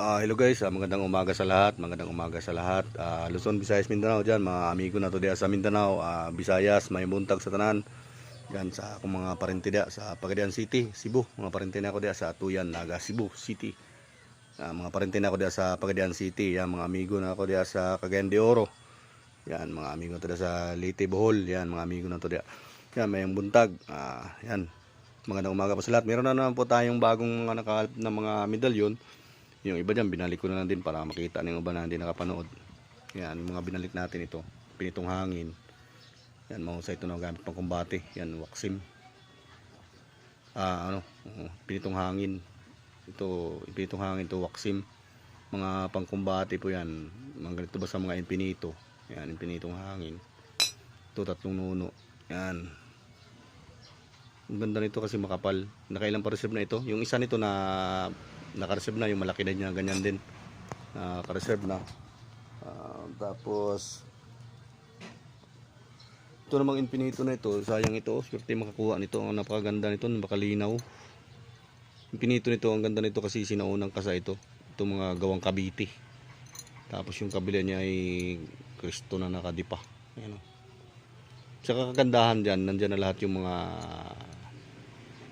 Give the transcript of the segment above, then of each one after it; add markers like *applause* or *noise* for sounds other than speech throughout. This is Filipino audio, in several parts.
Ah, hello guys, ah, magandang umaga sa lahat, magandang umaga sa lahat. Ah, Luzon, Visayas, Mindanao dyan, mga amigo na to diya sa Mindanao, ah, Visayas, may buntag sa tanan. Yan sa akong mga parente diya sa Pagadian City, Cebu. Mga parente na ako diya sa Tuyan, Naga, Cebu City. Ah, mga parente na ako diya sa Pagadian City, yan mga amigo na ako diya sa Cagayan de Oro. Yan mga amigo na to diya sa Leyte, Bohol, yan mga amigo na to diya. Yan may buntag. Ah, yan. Magandang umaga po sa lahat. Meron na naman po tayong bagong mga nakalap na mga medalyon. Yung iba dyan, binalik ko na lang din para makita ng iba na hindi nakapanood. Yan, mga binalik natin ito. Pinitong hangin. Yan, mahusay ito na gamit pang kumbate. Yan, waksim. Ah, ano, pinitong hangin. Ito, pinitong hangin to waksim. Mga pangkumbate po yan. Mga ganito ba sa mga infinito. Yan, infinitong hangin. Ito, tatlong nuno. Yan. Ang ganda nito kasi makapal. Nakailang pa reserve na ito. Yung isa nito na naka-reserve na, yung malaki na niya, ganyan din. Naka-reserve na. Ah, tapos, ito namang infinito na ito, sayang ito, swerte makakuha nito, ang napakaganda nito, napakalinaw. Infinito nito, ang ganda nito kasi sinaunang kasa ito. Ito mga gawang kabiti. Tapos yung kabila niya ay kristo na nakadipa. Ayan o. Tsaka kagandahan dyan, nandyan na lahat yung mga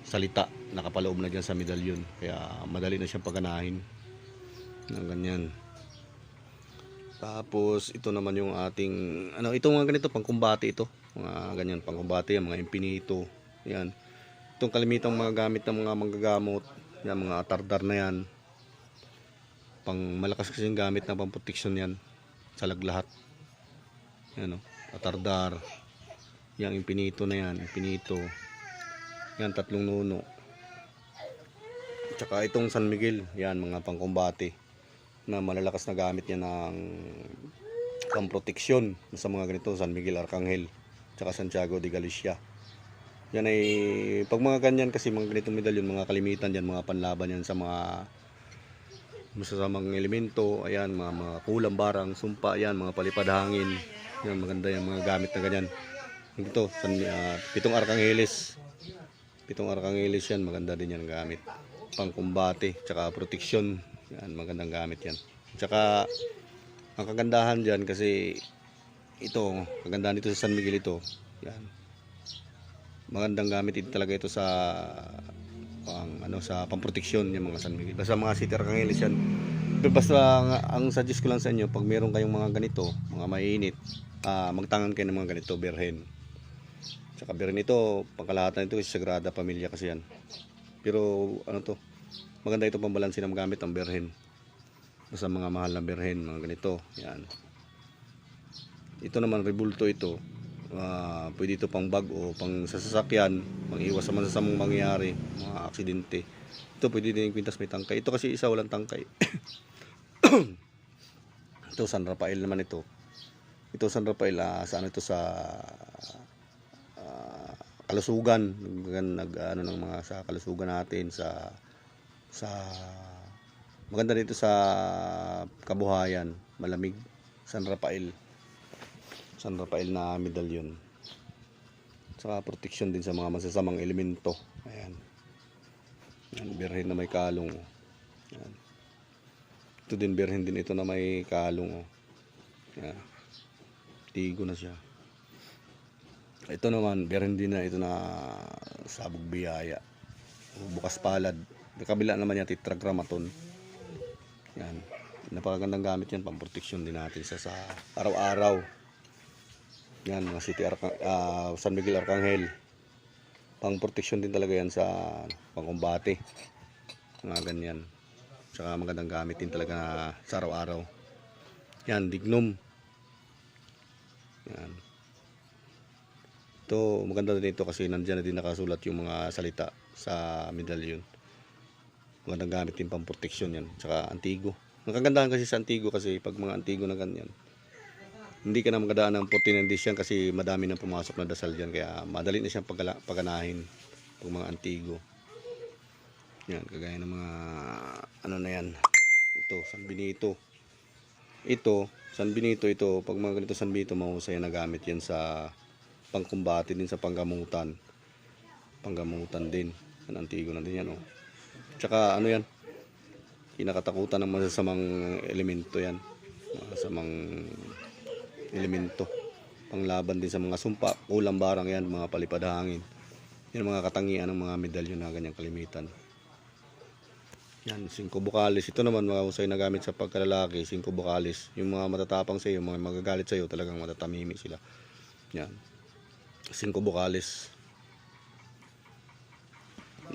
salita nakapaloob na dyan sa medalyon. Kaya madali na siyang paganahin. Ng ganyan. Tapos ito naman yung ating ano ito mga ganito pangkumbate ito. Mga ganyan pangkumbate yan, mga infinito. Yan. Itong kalimitang mga gamit ng mga manggagamot, yan mga atardar na yan. Pang malakas kasi yung gamit na pamproteksyon yan sa laglahat. Yan o, atardar. Yang infinito na yan, infinito. Yan tatlong nuno. Tsaka itong San Miguel, yan mga pangkumbate na malalakas na gamit niya ng pamproteksyon sa mga ganito San Miguel Arcangel tsaka Santiago de Galicia. Yan ay pag mga ganyan kasi mga ganitong medalyon mga kalimitan yan mga panlaban yan sa mga masasamang elemento ayan mga, mga kulang barang sumpa yan mga palipad hangin yan maganda yan mga gamit na ganyan. Ito san, ah, pitong Arcangeles. Pitong Arcangeles yan maganda din yan gamit pangkumbate tsaka proteksyon. Yan magandang gamit yan. Tsaka ang kagandahan dyan kasi ito kagandahan dito sa San Miguel ito. Yan. Magandang gamit ito talaga ito sa pang ano sa pamproteksyon yung mga San Miguel. Basta mga city arcangelis yan. Basta ang, ang suggest ko lang sa inyo pag meron kayong mga ganito mga mainit ah magtangan kayo ng mga ganito berhen. Tsaka berhen ito pangkalahatan ito is Sagrada Pamilya kasi yan pero ano to maganda ito pambalansin ng gamit ang berhen. Sa mga mahal na berhen mga ganito yan. Ito naman rebulto ito. Ah, pwede ito pang bag o pang sasakyan pang iwas sa masasamang mangyayari mga aksidente. Ito pwede din yung kwintas may tangkay. Ito kasi isa walang tangkay. *coughs* Ito San Rafael naman ito. Ito San Rafael ah, saan ito? Sa kalusugan nag, ano ng mga sa kalusugan natin sa sa maganda dito sa kabuhayan malamig San Rafael San Rafael na medalyon saka protection din sa mga masasamang elemento ayan yan, berhen na may kalong oh. Yan. ito din berhen din ito na may kalong oh. Yan. tigo na siya ito naman berhen din na ito na sabog biyaya. Bukas palad. Kabila naman yan tetragrammaton yan. Napakagandang gamit yan. Pamproteksyon din natin sa sa araw-araw. Yan mga city ah, San Miguel Arcangel. Pang proteksyon din talaga yan sa pangkumbate mga ganyan. Tsaka magandang gamit din talaga sa araw-araw. Yan dignum. Yan ito maganda din ito kasi nandyan na din nakasulat yung mga salita sa medalyon magandang gamit din pang proteksyon yan tsaka antigo. Ang kasi sa antigo kasi pag mga antigo na ganyan hindi ka na magadaan ng 14 days yan kasi madami nang pumasok na dasal dyan. Kaya madali na siyang pagala, paganahin pag mga antigo. Yan kagaya ng mga ano na yan ito San Benito. Ito San Benito ito pag mga ganito San Benito mahusay na gamit yan sa pangkumbate din sa panggamutan panggamutan din ang antigo na din yan oh. tsaka ano yan kinakatakutan ng masasamang elemento yan. Masasamang elemento. Panglaban din sa mga sumpa, ulam barang yan, mga palipad hangin. Yan mga katangian ng mga medalyon na ganyang kalimitan. Yan, singko bukalis. Ito naman mga usay na gamit sa pagkalalaki, singko bukalis. Yung mga matatapang sa iyo, mga magagalit sa iyo, talagang matatamimi sila. Yan. Singko bukalis.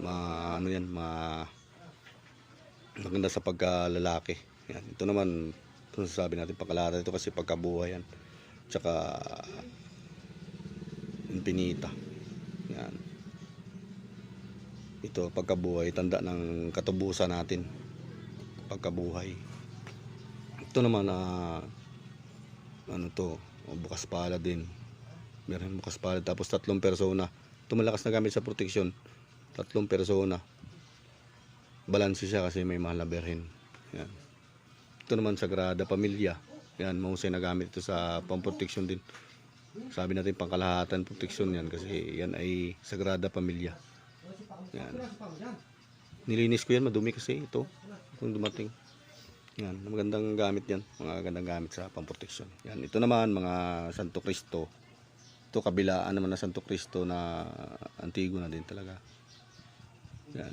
Ma, ano yan, ma, maganda sa pagkalalaki. Yan. Ito naman, ito sasabi natin pagkalata. Ito kasi pagkabuhay yan. Tsaka, infinita. Yan. Ito, pagkabuhay, tanda ng katubusan natin. Pagkabuhay. Ito naman, ah, ano to, oh, bukas pala din. Meron bukas pala. Tapos tatlong persona. Ito malakas na gamit sa proteksyon. Tatlong persona. Balanse siya kasi may mahal na berhen. Yan. Ito naman, Sagrada Pamilya. Yan, mahusay na gamit ito sa pamproteksyon din. Sabi natin pangkalahatan proteksyon yan kasi yan ay Sagrada Pamilya. Yan. Nilinis ko yan, madumi kasi ito. Itong dumating. Yan, magandang gamit yan. Mga gandang gamit sa pamproteksyon. Yan, ito naman mga Santo Cristo. Ito kabilaan naman na Santo Cristo na antigo na din talaga. Yan.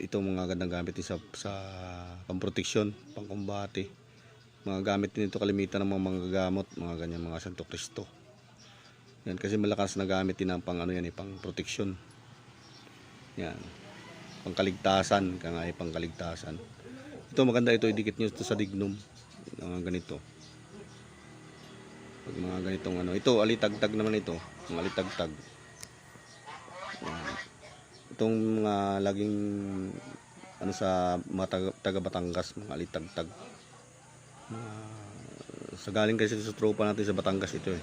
Ito mga gandang gamit sa, sa pamproteksyon, pangkumbate. Mga gamit din ito kalimitan ng mga manggagamot, mga ganyan mga Santo Cristo. Yan kasi malakas na gamit din ang pang ano yan, eh, pang proteksyon. Yan. Pangkaligtasan, ka nga ay pangkaligtasan. Ito maganda ito, idikit nyo ito sa dignum. Mga ganito. Pag mga ganitong ano. Ito, alitagtag naman ito. Mga alitagtag. Itong mga laging ano sa mga taga, taga Batangas, mga alitagtag. Mga, sa galing kasi sa tropa natin sa Batangas ito eh.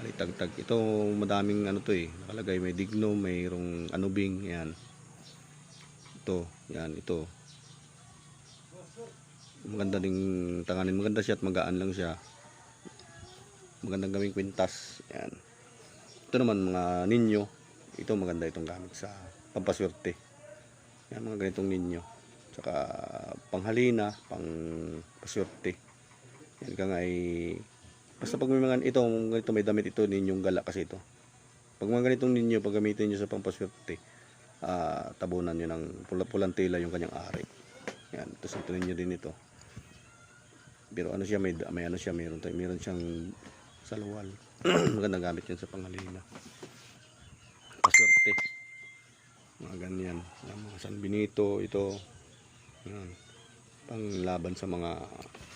Alitagtag. Ito madaming ano to eh. Nakalagay may dignum, mayroong anubing, yan. Ito, yan, ito. Maganda ding tanganin. Maganda siya at magaan lang siya. Magandang gawing kwintas. Yan. Ito naman mga ninyo. Ito maganda itong gamit sa pampaswerte. Yan mga ganitong ninyo. Tsaka panghalina, pang paswerte. Yan ka nga ay basta pag may mga ito, ganito may damit ito ninyong gala kasi ito. Pag mga ganitong ninyo, pag gamitin nyo sa pampaswerte, ah tabunan nyo ng pula pulang tela yung kanyang ari. Yan, tapos ito ninyo din ito. Pero ano siya, may, may ano siya, mayroon, tayo- mayroon siyang salwal. *clears throat* Magandang gamit yan sa panghalina. Paswerte. Mga ganyan. Yan, mga San Benito, ito. Yan. Panglaban sa mga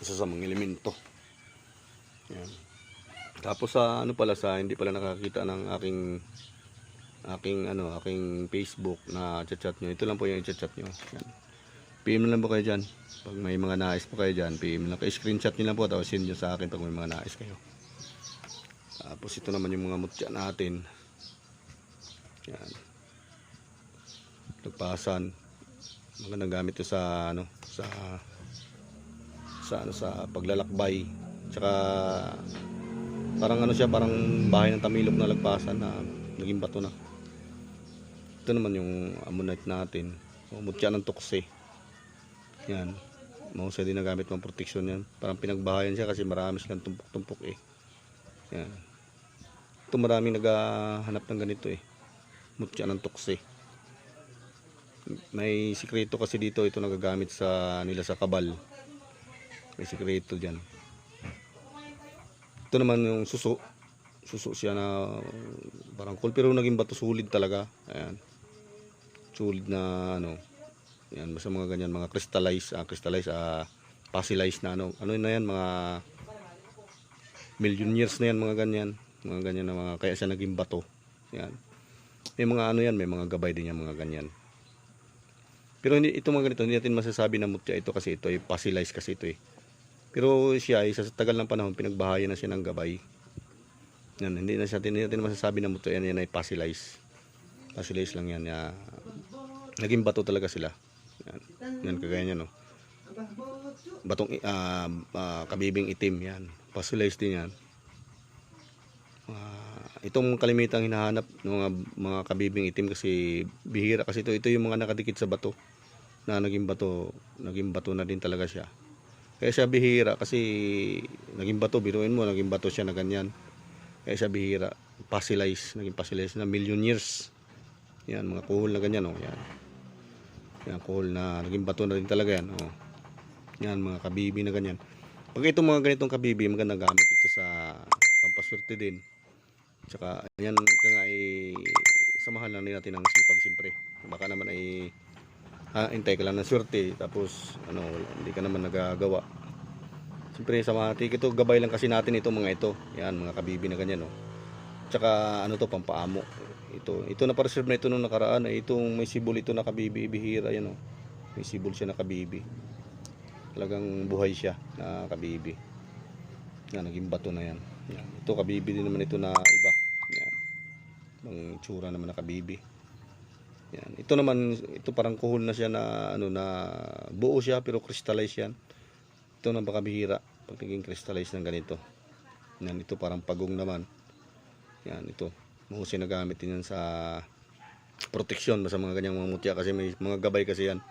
isa sa mga elemento. Yan. Tapos sa ano pala sa hindi pala nakakita ng aking aking ano, aking Facebook na chat-chat nyo. Ito lang po yung chat-chat nyo. Yan. PM na lang po kayo dyan. Pag may mga nais po kayo dyan, PM lang kayo. Screenshot nyo lang po. Tapos send nyo sa akin pag may mga nais kayo. Tapos ito naman yung mga mutya natin. Yan. Nagpasan. Magandang gamit ito sa ano, sa sa ano sa paglalakbay. Tsaka parang ano siya, parang bahay ng tamilok na lagpasan na naging bato na. Ito naman yung ammonite natin. O, mutya ng tukse. Yan. Mahusay din na gamit pang proteksyon yan. Parang pinagbahayan siya kasi marami silang tumpok-tumpok eh. Yan. Ito maraming naghahanap ng ganito eh. Mutya ng tukse. May sikreto kasi dito ito nagagamit sa nila sa kabal. May sikreto dyan. Ito naman yung suso. Suso siya na parang cool pero naging bato sulit talaga. Ayan. Sulit na ano. Yan, basta mga ganyan, mga crystallize, ah, crystallize, ah, fossilized na ano. Ano na yan, mga million years na yan, mga ganyan. Mga ganyan na mga, kaya siya naging bato. Yan. May mga ano yan, may mga gabay din yan, mga ganyan. Pero hindi, ito mga ganito, hindi natin masasabi na mutya ito kasi ito ay fossilized kasi ito eh. Pero siya ay sa tagal ng panahon, pinagbahayan na siya ng gabay. Yan, hindi na siya, hindi natin masasabi na mutya yan, yan ay fossilized. Fossilized lang yan. Ya, naging bato talaga sila. Yan, yan kagaya niya no. Batong ah, ah, kabibing itim yan. Fossilized din yan. Ah, itong kalimitang hinahanap ng mga, mga kabibing itim kasi bihira kasi ito ito yung mga nakadikit sa bato na naging bato, naging bato na din talaga siya. Kaya siya bihira kasi naging bato, biruin mo, naging bato siya na ganyan. Kaya siya bihira, fossilize, naging fossilize na million years. Yan, mga kuhol na ganyan, oh, yan. Yan, kuhol na, naging bato na din talaga yan, oh. Yan, mga kabibi na ganyan. Pag itong mga ganitong kabibi, magandang gamit ito sa pampaswerte din. Tsaka, yan ka nga ay samahan lang din natin ng sipag siyempre. Baka naman ay hintay ka lang ng swerte tapos ano, hindi ka naman nagagawa. Siyempre sa mga tik ito, gabay lang kasi natin ito mga ito. Yan, mga kabibi na ganyan, no. Tsaka ano to, pampaamo. Ito, ito na pa-reserve na ito nung nakaraan. Ay, itong may sibol ito na kabibi, bihira yan, no. May sibol siya na kabibi. Talagang buhay siya na kabibi. Yan, naging bato na yan. yan. Ito kabibi din naman ito na iba. Yan. Ang tsura naman na kabibi. Yan. Ito naman, ito parang kuhol na siya na ano na buo siya pero crystallize yan. Ito na baka bihira pag naging crystallize ng ganito. Yan, ito parang pagong naman. Yan, ito. Mahusay na gamit yan sa protection sa mga ganyang mga mutya kasi may mga gabay kasi yan.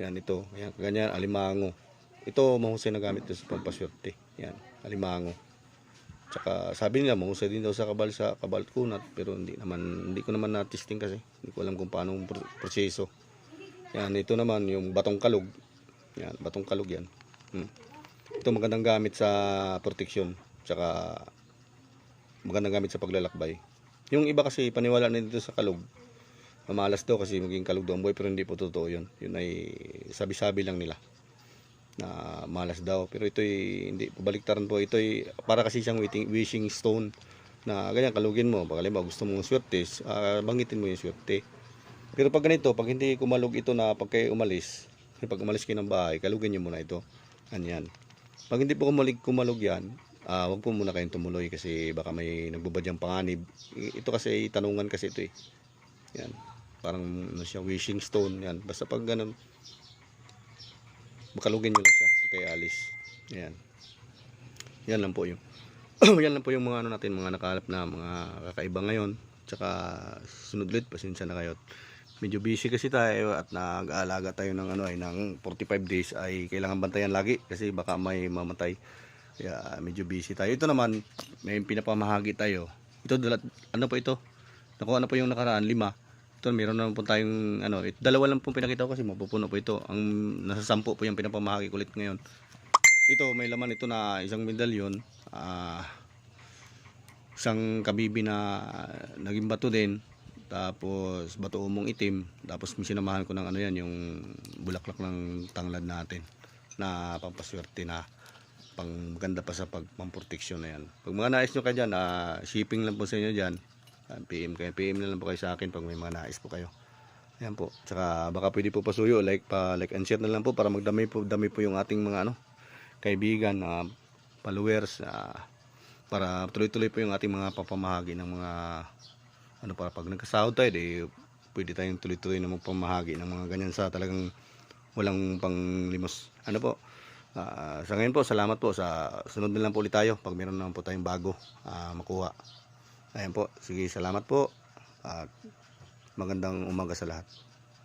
Yan, ito. Yan, ganyan, alimango. Ito, mahusay na gamit sa pampaswerte. Yan, alimango. Tsaka sabi nila mahusay din daw sa kabal sa kabal kunat pero hindi naman hindi ko naman na-testing kasi hindi ko alam kung paano ang pro- proseso. Yan, ito naman yung batong kalog. Yan, batong kalog yan. Hmm. Ito magandang gamit sa protection. Tsaka magandang gamit sa paglalakbay. Yung iba kasi paniwala na dito sa kalog. Mamalas daw kasi maging ang buhay pero hindi po totoo yun. Yun ay sabi-sabi lang nila na malas daw. Pero ito hindi pabaliktaran po. Ito ay para kasi siyang waiting, wishing stone na ganyan kalugin mo. Baka lima gusto mong swerte ah, banggitin mo yung swerte. Pero pag ganito pag hindi kumalog ito na pag kayo umalis pag umalis kayo ng bahay kalugin niyo muna ito. Ganyan. Pag hindi po kumalig kumalog yan ah, wag po muna kayong tumuloy kasi baka may nagbubadyang panganib. Ito kasi tanungan kasi ito eh. Yan parang ano siya wishing stone yan basta pag ganun makalugin nyo lang siya pag kayo alis. Ayan. Yan lang po yung *clears throat* yan lang po yung mga ano natin, mga nakalap na mga kakaiba ngayon. Tsaka sunod ulit, pasensya na kayo. Medyo busy kasi tayo at nag-aalaga tayo ng ano ay ng 45 days ay kailangan bantayan lagi kasi baka may mamatay. Kaya medyo busy tayo. Ito naman, may pinapamahagi tayo. Ito, ano po ito? Nakuha na po yung nakaraan, lima. Ito, meron naman po tayong, ano, it, dalawa lang po pinakita ko kasi mapupuno po ito. Ang nasa sampu po yung pinapamahagi kulit ngayon. Ito, may laman ito na isang medalyon. Ah, isang kabibi na naging bato din. Tapos, bato umong itim. Tapos, sinamahan ko ng ano yan, yung bulaklak ng tanglad natin. Na pampaswerte na pang maganda pa sa pagpamproteksyon na yan. Pag mga nais nyo kayo dyan, ah, shipping lang po sa inyo dyan. PM kayo. PM na lang po kayo sa akin pag may mga nais po kayo. Ayan po. Tsaka baka pwede po pasuyo. Like, pa, like and share na lang po para magdami po, dami po yung ating mga ano, kaibigan, ah, followers, ah, para tuloy-tuloy po yung ating mga papamahagi ng mga ano para pag nagkasahod tayo, di, pwede tayong tuloy-tuloy na magpamahagi ng mga ganyan sa talagang walang panglimos. Ano po? Ah, sa ngayon po, salamat po. Sa sunod na lang po ulit tayo pag meron naman po tayong bago ah, makuha. Ayan po. Sige, salamat po. At magandang umaga sa lahat.